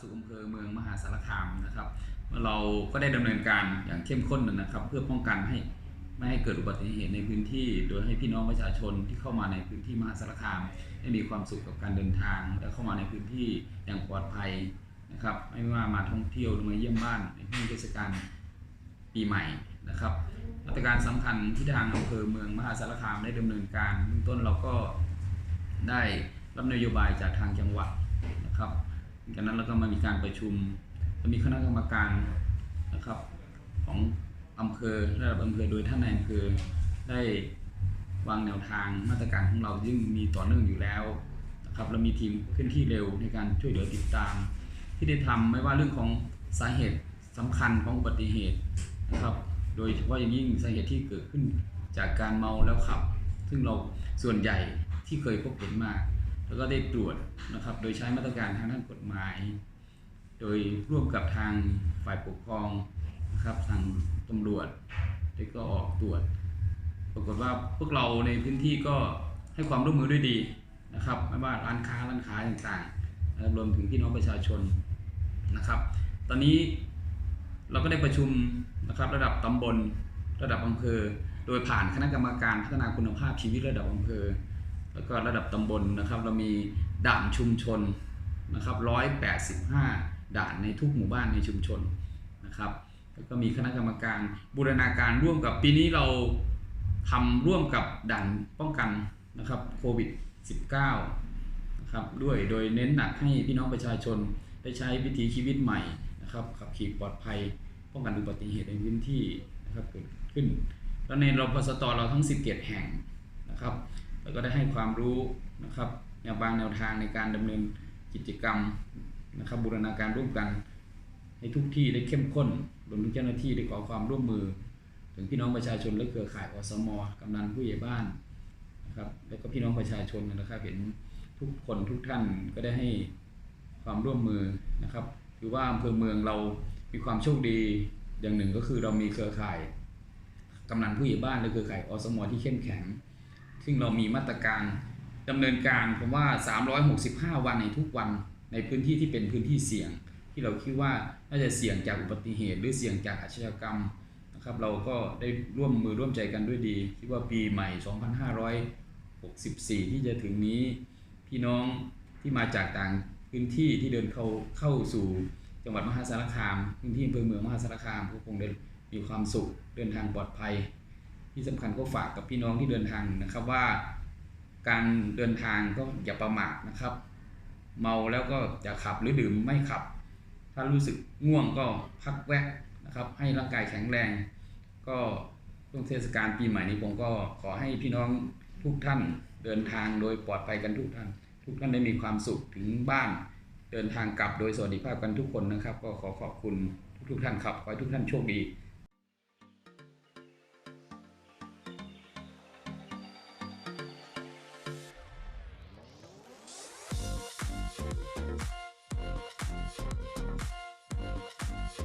สู่อำเภอเมืองมหาสารคามนะครับเราก็ได้ดำเนินการอย่างเข้มข้นนะครับ เพื่อป้องกันให้ไม่ให้เกิดอุบัติเหตุในพื้นที่ โดยให้พี่น้องประชาชนที่เข้ามาในพื้นที่มหาสารคามได้มีความสุขกับการเดินทาง และเข้ามาในพื้นที่อย่างปลอดภัยนะครับ ไม่ว่ามาท่องเที่ยวหรือมาเยี่ยมบ้านในช่วงเทศกาลปีใหม่นะครับมาตรการสำคัญที่ทางอำเภอเมืองมหาสารคามได้ดำเนินการเบื้องต้นเราก็ได้รับนโยบายจากทางจังหวัดนะครับ จากนั้นเราก็มามีการประชุมจะมีคณะกรรมการนะครับของอำเภอระดับอำเภอโดยท่านนายอำเภอได้วางแนวทางมาตรการของเราซึ่งมีต่อเนื่องอยู่แล้วนะครับเรามีทีมเคลื่อนที่เร็วในการช่วยเหลือติดตาม ที่ได้ทำไม่ว่าเรื่องของสาเหตุสำคัญของอุบัติเหตุนะครับ โดยเฉพาะอย่างยิ่งสาเหตุที่เกิดขึ้นจากการเมาแล้วขับ ซึ่งเราส่วนใหญ่ที่เคยพบเห็นมา แล้วก็ได้ตรวจนะครับ โดยใช้มาตรการทางด้านกฎหมาย โดยร่วมกับทางฝ่ายปกครองนะครับทางตำรวจได้ก็ออกตรวจ ปรากฏว่าพวกเราในพื้นที่ก็ให้ความร่วมมือด้วยดีนะครับไม่ว่าร้านค้าร้านค้าต่างๆรวมถึงพี่น้องประชาชนนะครับ ตอนนี้เราก็ได้ประชุมนะครับระดับตำบลระดับอำเภอ โดยผ่านคณะกรรมการพัฒนาคุณภาพชีวิตระดับอำเภอ แล้วก็ระดับตำบลนะครับ เรามีด่านชุมชนนะครับ185 ด่านในทุกหมู่บ้านในชุมชนนะครับ แล้วก็มีคณะกรรมการบูรณาการร่วมกับปีนี้เราทำร่วมกับด่านป้องกันนะครับโควิด -19 นะครับด้วยโดยเน้นหนักให้พี่น้องประชาชนได้ใช้วิถีชีวิตใหม่นะครับขับขี่ปลอดภัยป้องกันอุบัติเหตุในพื้นที่นะครับเกิดขึ้น แล้วในรพสตเราทั้ง 17 แห่งนะครับ แล้วก็ได้ให้ความรู้นะครับแนวบางแนวทางในการดำเนินกิจกรรมนะครับบูรณาการร่วมกันให้ทุกที่ได้เข้มข้นรวมถึงเจ้าหน้าที่ได้ขอความร่วมมือ ถึงพี่น้องประชาชนและเครือข่ายอสมกำนันผู้ใหญ่บ้านนะครับแล้วก็พี่น้องประชาชนนะครับเห็นทุกคนทุกท่านก็ได้ให้ความร่วมมือนะครับถือว่าอำเภอเมืองเรามีความโชคดีอย่างหนึ่งก็คือเรามีเครือข่ายกำนันผู้ใหญ่บ้านและเครือข่ายอสมที่เข้มแข็ง ซึ่งเรามีมาตรการดำเนินการผมว่า 365 วันในทุกวันในพื้นที่ที่เป็นพื้นที่เสี่ยง ที่เราคิดว่าน่าจะเสี่ยงจากอุบัติเหตุ หรือเสี่ยงจากอาชญากรรมนะครับ เราก็ได้ร่วมมือร่วมใจกันด้วยดีคิดว่าปีใหม่ 2564 ที่จะถึงนี้ พี่น้องที่มาจากต่างพื้นที่ที่เดินเข้าเข้าสู่จังหวัดมหาสารคามพื้นที่อำเภอเมืองมหาสารคามก็คงได้มีความสุขเดินทางปลอดภัย ที่สำคัญก็ฝากกับพี่น้องที่เดินทางนะครับว่า การเดินทางก็อย่าประมาทนะครับ เมาแล้วก็อย่าขับหรือดื่มไม่ขับ ถ้ารู้สึกง่วงก็พักแวะนะครับ ให้ร่างกายแข็งแรง ก็ช่วงเทศกาลปีใหม่นี้ผมก็ขอให้พี่น้องทุกท่านเดินทางโดยปลอดภัยกันทุกท่าน ทุกท่านได้มีความสุขถึงบ้าน เดินทางกลับโดยสวัสดิภาพกันทุกคนนะครับ ก็ขอขอบคุณทุกท่านครับขอให้ทุกท่านโชคดี